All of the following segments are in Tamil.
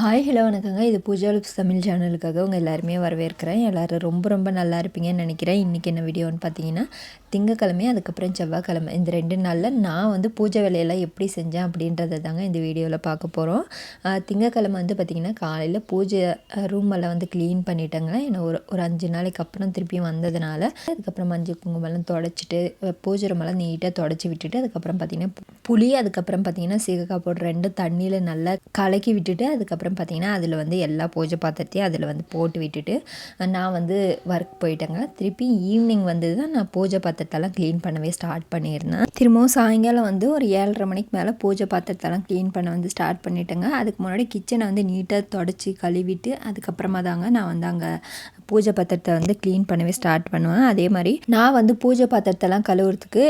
ஹாய் ஹலோ வணக்கங்க. இது பூஜா லுப்ஸ் தமிழ் சேனலுக்காக உங்கள் எல்லாருமே வரவேற்கிறேன். எல்லோரும் ரொம்ப ரொம்ப நல்லா இருப்பீங்கன்னு நினைக்கிறேன். இன்றைக்கி என்ன வீடியோன்னு பார்த்தீங்கன்னா திங்கக்கிழமை அதுக்கப்புறம் செவ்வாய்க்கிழமை. இந்த ரெண்டு நாளில் நான் வந்து பூஜை வேலையெல்லாம் எப்படி செஞ்சேன் அப்படின்றத தாங்க இந்த வீடியோவில் பார்க்க போகிறோம் திங்கக்கிழமை வந்து பார்த்திங்கன்னா காலையில் பூஜை ரூம் எல்லாம் வந்து க்ளீன் பண்ணிட்டேங்க. ஏன்னா ஒரு ஒரு அஞ்சு நாளைக்கு அப்புறம் திருப்பியும் வந்ததுனால அதுக்கப்புறம் மஞ்சள் குங்குமெல்லாம் தொடச்சிட்டு பூஜை ரூமெல்லாம் நீட்டாக தொடச்சி விட்டுட்டு அதுக்கப்புறம் பார்த்திங்கன்னா புளி அதுக்கப்புறம் பார்த்திங்கன்னா சீகக்காய் போடுற ரெண்டு தண்ணியில் நல்லா கலக்கி விட்டுட்டு அதுக்கப்புறம் பார்த்திங்கன்னா அதில் வந்து எல்லா பூஜை பாத்திரத்தையும் அதில் வந்து போட்டு விட்டுட்டு நான் வந்து ஒர்க் போயிட்டேங்க. திருப்பி ஈவினிங் வந்து தான் நான் பூஜை பாத்திரத்தெல்லாம் க்ளீன் பண்ணவே ஸ்டார்ட் பண்ணியிருந்தேன். திரும்பவும் சாயங்காலம் வந்து ஒரு ஏழரை மணிக்கு மேலே பூஜை பாத்திரத்தெல்லாம் க்ளீன் பண்ண வந்து ஸ்டார்ட் பண்ணிட்டேங்க. அதுக்கு முன்னாடி கிச்சனை வந்து நீட்டாக தொடச்சி கழுவிட்டு அதுக்கப்புறமா தாங்க நான் வந்து அங்கே பூஜை பாத்திரத்தை வந்து க்ளீன் பண்ணவே ஸ்டார்ட் பண்ணுவேன். அதே மாதிரி நான் வந்து பூஜை பாத்திரத்தெல்லாம் கழுவுறதுக்கு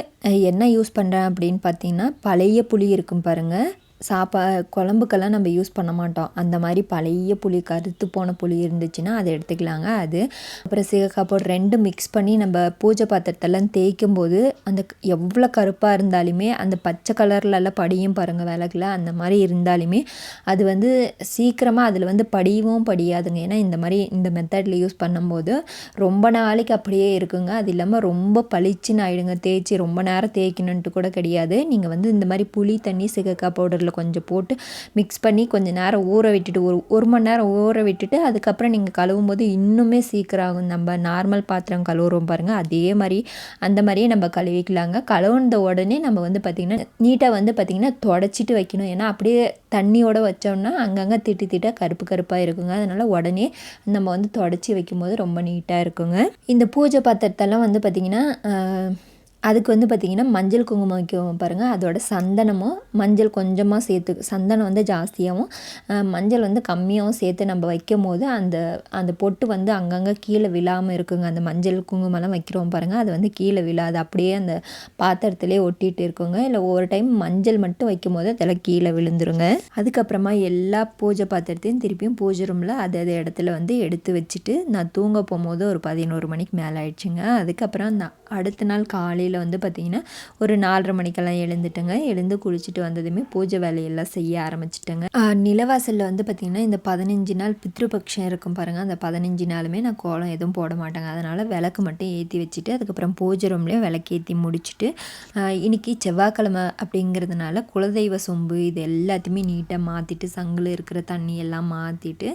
என்ன யூஸ் பண்ணுறேன் அப்படின்னு பார்த்தீங்கன்னா பழைய புளி இருக்கும் பாருங்கள் சாப்பா குழம்புக்கெல்லாம் நம்ம யூஸ் பண்ண மாட்டோம். அந்த மாதிரி பழைய புளி கருத்து போன புளி இருந்துச்சுன்னா அதை எடுத்துக்கலாங்க அது. அப்புறம் சீகக்காய் போட்டு ரெண்டு மிக்ஸ் பண்ணி நம்ம பூஜை பாத்திரத்தெல்லாம் தேய்க்கும் போது அந்த எவ்வளோ கருப்பாக இருந்தாலுமே அந்த பச்சை கலர்லலாம் படியும் பாருங்கள் விளக்குல அந்த மாதிரி இருந்தாலுமே அது வந்து சீக்கிரமாக அதில் வந்து படியவும் படியாதுங்க. ஏன்னா இந்த மாதிரி இந்த மெத்தடில் யூஸ் பண்ணும்போது ரொம்ப நாளைக்கு அப்படியே இருக்குங்க. அது இல்லாமல் ரொம்ப பளிச்சுன்னு ஆகிடுங்க தேய்ச்சி ரொம்ப நேரம் தேய்க்கணுன்ட்டு கூட கிடையாது. நீங்கள் வந்து இந்த மாதிரி புளி தண்ணி சிகக்காய் பவுடரில் அதில் கொஞ்சம் போட்டு மிக்ஸ் பண்ணி கொஞ்சம் நேரம் ஊற விட்டுட்டு ஒரு ஒரு மணி நேரம் ஊற விட்டுட்டு அதுக்கப்புறம் நீங்கள் கழுவும் போது இன்னுமே சீக்கிரம் ஆகும் நம்ம நார்மல் பாத்திரம் கழுவுறோம் பாருங்கள் அதே மாதிரி அந்த மாதிரியே நம்ம கழுவிக்கலாங்க. கழுவுன உடனே நம்ம வந்து பார்த்திங்கன்னா நீட்டாக வந்து பார்த்திங்கன்னா தொடச்சிட்டு வைக்கணும். ஏன்னா அப்படியே தண்ணியோடு வச்சோம்னா அங்கங்கே திட்டு திட்டாக கருப்பு கருப்பாக இருக்குங்க. அதனால் உடனே நம்ம வந்து தொடச்சி வைக்கும்போது ரொம்ப நீட்டாக இருக்குங்க. இந்த பூஜை பாத்திரத்தெல்லாம் வந்து பார்த்திங்கன்னா அதுக்கு வந்து பார்த்திங்கன்னா மஞ்சள் குங்குமம் வைக்கும் பாருங்கள் அதோட சந்தனமும் மஞ்சள் கொஞ்சமாக சேர்த்து சந்தனம் வந்து ஜாஸ்தியாகவும் மஞ்சள் வந்து கம்மியாகவும் சேர்த்து நம்ம வைக்கும் போது அந்த அந்த பொட்டு வந்து அங்கங்கே கீழே விழாமல் இருக்குங்க. அந்த மஞ்சள் குங்குமம்லாம் வைக்கிறோம் பாருங்கள் அது வந்து கீழே விழாது. அப்படியே அந்த பாத்திரத்துலேயே ஒட்டிகிட்டு இருக்குங்க. இல்லை ஒரு டைம் மஞ்சள் மட்டும் வைக்கும் போது அதெல்லாம் கீழே விழுந்துருங்க. அதுக்கப்புறமா எல்லா பூஜை பாத்திரத்தையும் திருப்பியும் பூஜை ரூமில் அது அது இடத்துல வந்து எடுத்து வச்சுட்டு நான் தூங்க போகும்போது ஒரு பதினோரு மணிக்கு மேலே ஆயிடுச்சுங்க. அதுக்கப்புறம் நான் அடுத்த நாள் காலையில் வந்து பார்த்திங்கன்னா ஒரு நாலரை மணிக்கெல்லாம் எழுந்துட்டேங்க. எழுந்து குளிச்சுட்டு வந்ததுமே பூஜை வேலையெல்லாம் செய்ய ஆரம்பிச்சிட்டேங்க. நிலவாசலில் வந்து பார்த்திங்கன்னா இந்த பதினஞ்சு நாள் பித்ருபக்ஷம் இருக்கும் பாருங்கள் அந்த பதினஞ்சு நாளுமே நான் கோலம் எதுவும் போட மாட்டேங்க. அதனால் விளக்கு மட்டும் ஏற்றி வச்சுட்டு அதுக்கப்புறம் பூஜை ரூம்லேயும் விளக்கு ஏற்றி முடிச்சுட்டு இன்றைக்கி செவ்வாய்க்கிழமை அப்படிங்கிறதுனால குலதெய்வ சொம்பு இது எல்லாத்தையுமே நீட்டாக மாற்றிட்டு சங்கில் இருக்கிற தண்ணி எல்லாம் மாற்றிட்டு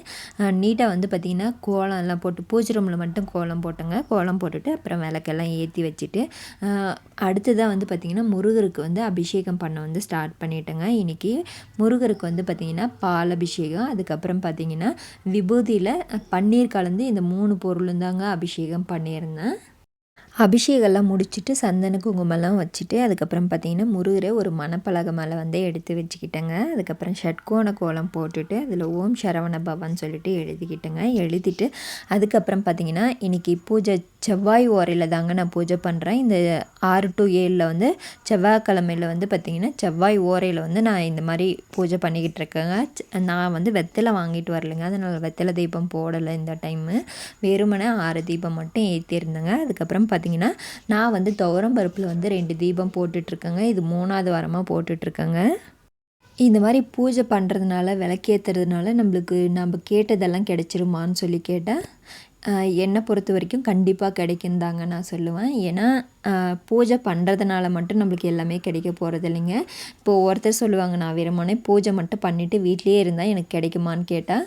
நீட்டாக வந்து பார்த்திங்கன்னா கோலம் எல்லாம் போட்டு பூஜை ரூமில் மட்டும் கோலம் போட்டேங்க. கோலம் போட்டுட்டு அப்புறம் விளக்கெல்லாம் ஏற்றி வச்சுட்டு அடுத்ததாக வந்து பார்த்திங்கன்னா முருகருக்கு வந்து அபிஷேகம் பண்ண வந்து ஸ்டார்ட் பண்ணிட்டேங்க. இன்றைக்கி முருகருக்கு வந்து பார்த்திங்கன்னா பால் அபிஷேகம் அதுக்கப்புறம் பார்த்திங்கன்னா விபூதியில் பன்னீர் கலந்து இந்த மூணு பொருளும் தாங்க அபிஷேகம் பண்ணியிருந்தேன். அபிஷேகம்லாம் முடிச்சுட்டு சந்தன குங்குமம்லாம் வச்சுட்டு அதுக்கப்புறம் பார்த்திங்கன்னா முருகரை ஒரு மணப்பலகை மேலே வந்து எடுத்து வச்சுக்கிட்டேங்க. அதுக்கப்புறம் ஷட்கோண கோலம் போட்டுட்டு அதில் ஓம் சரவண பவன் சொல்லிட்டு எழுதிக்கிட்டேங்க. எழுதிட்டு அதுக்கப்புறம் பார்த்திங்கன்னா இன்றைக்கி பூஜை செவ்வாய் ஓரையில் தாங்க நான் பூஜை பண்ணுறேன் இந்த ஆறு டு ஏழில் வந்து செவ்வாய்க்கிழமையில் வந்து பார்த்திங்கன்னா செவ்வாய் ஓரையில் வந்து நான் இந்த மாதிரி பூஜை பண்ணிக்கிட்டு இருக்கேங்க. நான் வந்து வெத்தலை வாங்கிட்டு வரலைங்க. அதனால் வெத்தலை தீபம் போடலை இந்த டைமு வெறுமனே ஆறு தீபம் மட்டும் ஏற்றிருந்தேங்க அதுக்கப்புறம் பார்த்திங்கன்னா நான் வந்து துவரம் பருப்பில் வந்து ரெண்டு தீபம் போட்டுட்ருக்கேங்க இது மூணாவது வாரமாக போட்டுட்ருக்கேங்க இந்த மாதிரி பூஜை பண்ணுறதுனால விளக்கேற்றுறதுனால நம்மளுக்கு நம்ம கேட்டதெல்லாம் கிடச்சிருமான்னு சொல்லி கேட்டேன். என்னை பொறுத்த வரைக்கும் கண்டிப்பாக கிடைக்கும் தாங்க நான் சொல்லுவேன். ஏன்னா பூஜை பண்ணுறதுனால மட்டும் நம்மளுக்கு எல்லாமே கிடைக்க போகிறது இல்லைங்க. இப்போது ஒருத்தர் சொல்லுவாங்க நான் வெறுமனே பூஜை மட்டும் பண்ணிவிட்டு வீட்லேயே இருந்தால் எனக்கு கிடைக்குமான்னு கேட்டால்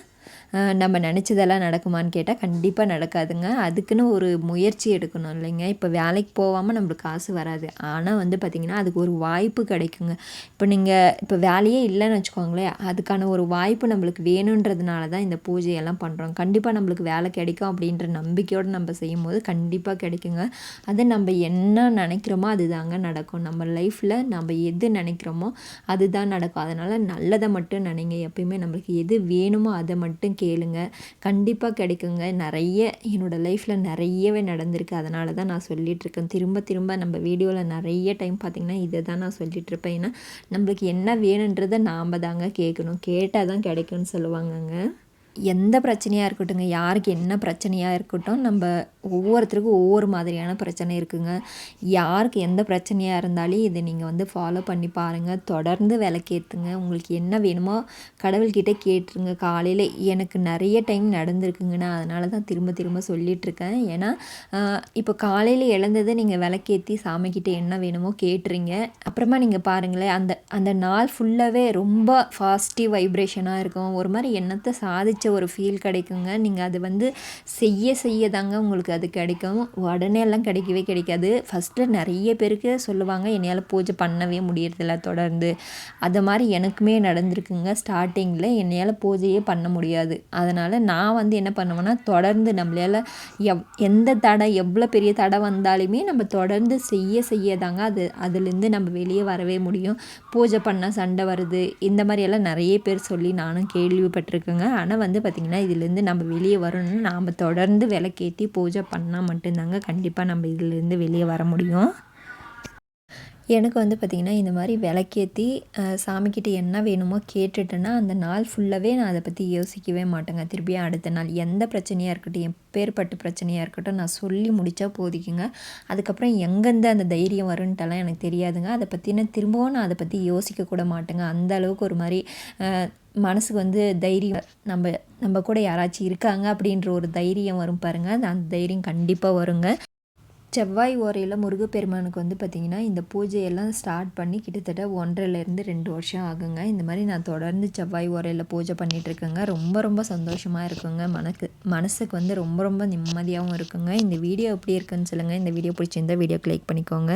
நம்ம நினச்சதெல்லாம் நடக்குமான்னு கேட்டால் கண்டிப்பாக நடக்காதுங்க. அதுக்குன்னு ஒரு முயற்சி எடுக்கணும் இல்லைங்க. இப்போ வேலைக்கு போகாமல் நம்மளுக்கு காசு வராது. ஆனால் வந்து பார்த்திங்கன்னா அதுக்கு ஒரு வாய்ப்பு கிடைக்குங்க. இப்போ நீங்கள் இப்போ வேலையே இல்லைன்னு வச்சுக்கோங்களேன். அதுக்கான ஒரு வாய்ப்பு நம்மளுக்கு வேணுன்றதுனால தான் இந்த பூஜையெல்லாம் பண்ணுறோம் கண்டிப்பாக நம்மளுக்கு வேலை கிடைக்கும் அப்படின்ற நம்பிக்கையோடு நம்ம செய்யும் போது கண்டிப்பாக கிடைக்குங்க. அது நம்ம என்ன நினைக்கிறோமோ அதுதாங்க நடக்கும். நம்ம லைஃப்பில் நம்ம எது நினைக்கிறோமோ அதுதான் நடக்கும். அதனால் நல்லதை மட்டும் நினைங்க. எப்பயுமே நம்மளுக்கு எது வேணுமோ அதை மட்டும் கேளுங்க. கண்டிப்பாக கிடைக்குங்க. நிறைய என்னோடய லைஃப்பில் நிறையவே நடந்திருக்கு. அதனால தான் நான் சொல்லிகிட்ருக்கேன் திரும்ப திரும்ப நம்ம வீடியோவில் நிறைய டைம் பார்த்திங்கன்னா இதை தான் நான் சொல்லிகிட்ருப்பேன் ஏன்னா நம்மளுக்கு என்ன வேணுன்றதை நாம் தாங்க கேட்கணும். கேட்டால் தான் கிடைக்கும்னு சொல்லுவாங்கங்க. எந்த பிரச்சனையாக இருக்கட்டுங்க யாருக்கு என்ன பிரச்சனையாக இருக்கட்டும் நம்ம ஒவ்வொருத்தருக்கும் ஒவ்வொரு மாதிரியான பிரச்சனை இருக்குங்க. யாருக்கு எந்த பிரச்சனையாக இருந்தாலும் இதை நீங்கள் வந்து ஃபாலோ பண்ணி பாருங்கள் தொடர்ந்து விளக்கேற்றுங்க உங்களுக்கு என்ன வேணுமோ கடவுள்கிட்ட கேட்டுருங்க. காலையில் எனக்கு நிறைய டைம் நடந்திருக்குங்க நான் அதனால தான் திரும்ப திரும்ப சொல்லிகிட்ருக்கேன் ஏன்னா இப்போ காலையில் இழந்ததை நீங்கள் விளக்கேற்றி சாமிக்கிட்ட என்ன வேணுமோ கேட்டுறீங்க அப்புறமா நீங்கள் பாருங்களேன் அந்த அந்த நாள் ஃபுல்லாகவே ரொம்ப பாசிட்டிவ் வைப்ரேஷனாக இருக்கும். ஒரு மாதிரி எண்ணத்தை ஒரு ஃபீல் கிடைக்குங்க. நீங்கள் அது வந்து செய்ய செய்ய தாங்க உங்களுக்கு அது கிடைக்கும். உடனே எல்லாம் கிடைக்கவே கிடைக்காது. ஃபஸ்ட்டு நிறைய பேருக்கு சொல்லுவாங்க என்னையால் பூஜை பண்ணவே முடியறதில்ல தொடர்ந்து. அது மாதிரி எனக்குமே நடந்திருக்குங்க. ஸ்டார்டிங்கில் என்னையால் பூஜையே பண்ண முடியாது. அதனால் நான் வந்து என்ன பண்ணுவேன்னா தொடர்ந்து நம்மளால் எவ் எந்த தடை எவ்வளோ பெரிய தடை வந்தாலுமே நம்ம தொடர்ந்து செய்ய செய்ய தாங்க அது அதுலேருந்து நம்ம வெளியே வரவே முடியும். பூஜை பண்ணால் சண்டை வருது. இந்த மாதிரியெல்லாம் நிறைய பேர் சொல்லி நானும் கேள்விப்பட்டிருக்கேங்க. ஆனால் வந்து பார்த்திங்கன்னா இதுலேருந்து நம்ம வெளியே வரணும்னு நாம் தொடர்ந்து விளக்கேத்தி பூஜை பண்ணால் மட்டும்தாங்க கண்டிப்பாக நம்ம இதுலேருந்து வெளியே வர முடியும். எனக்கு வந்து பார்த்திங்கன்னா இந்த மாதிரி விளக்கேற்றி சாமிக்கிட்ட என்ன வேணுமோ கேட்டுட்டேன்னா அந்த நாள் ஃபுல்லாகவே நான் அதை பற்றி யோசிக்கவே மாட்டேங்க. திருப்பியும் அடுத்த நாள் எந்த பிரச்சனையாக இருக்கட்டும் எப்பேற்பட்ட பிரச்சனையாக இருக்கட்டும் நான் சொல்லி முடித்தா போதிக்குங்க அதுக்கப்புறம் எங்கேருந்து அந்த தைரியம் வருன்ட்டெல்லாம் எனக்கு தெரியாதுங்க. அதை பற்றின திரும்பவும் நான் அதை பற்றி யோசிக்க கூட மாட்டேங்க. அந்த அளவுக்கு ஒரு மாதிரி மனசுக்கு வந்து தைரியம் நம்ம நம்ம கூட யாராச்சும் இருக்காங்க அப்படின்ற ஒரு தைரியம் வரும் பாருங்கள் அந்த தைரியம் கண்டிப்பாக வருங்க. செவ்வாய் ஓரையில் முருகப்பெருமானுக்கு வந்து பார்த்திங்கன்னா இந்த பூஜையெல்லாம் ஸ்டார்ட் பண்ணி கிட்டத்தட்ட ஒன்றரைலேருந்து ரெண்டு வருஷம் ஆகுங்க. இந்த மாதிரி நான் தொடர்ந்து செவ்வாய் ஓரையில் பூஜை பண்ணிகிட்ருக்கேங்க ரொம்ப ரொம்ப சந்தோஷமாக இருக்குங்க. மனக்கு மனசுக்கு வந்து ரொம்ப ரொம்ப நிம்மதியாகவும் இருக்குங்க. இந்த வீடியோ எப்படி இருக்குன்னு சொல்லுங்கள் இந்த வீடியோ பிடிச்சிருந்தா வீடியோக்கு லைக் பண்ணிக்கோங்க.